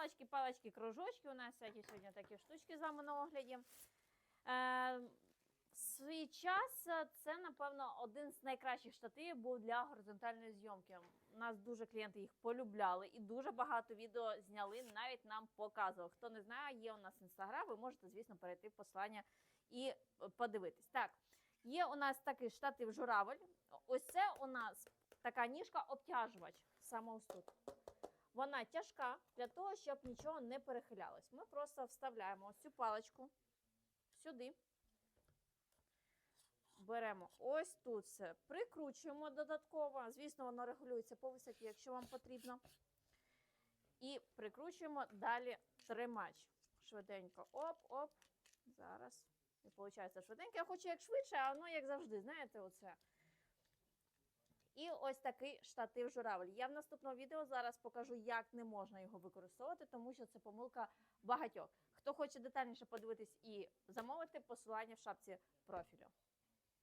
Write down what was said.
палочки, палочки, кружочки. У нас всякі сьогодні такі штучки з вами на огляді. Е, в свій час це, напевно, один з найкращих штативів був для горизонтальної зйомки. У нас дуже клієнти їх полюбляли і дуже багато відео зняли, навіть нам показували. Хто не знає, є у нас інстаграм, ви можете, звісно, перейти в послання і е, подивитись. Так, є у нас такий штатив журавель. Ось це у нас така ніжка обтяжувач саме ось тут. Вона тяжка для того, щоб нічого не перехилялось. Ми просто вставляємо ось цю паличку сюди. Беремо ось тут все, прикручуємо додатково. Звісно, воно регулюється по висоті, якщо вам потрібно. І прикручуємо далі тримач. Швиденько. Оп-оп. Зараз. Не виходить швиденько. Я хочу як швидше, а воно як завжди, знаєте, оце. І ось такий штатив журавель. Я в наступному відео зараз покажу, як не можна його використовувати, тому що це помилка багатьох. Хто хоче детальніше подивитись і замовити, посилання в шапці профілю.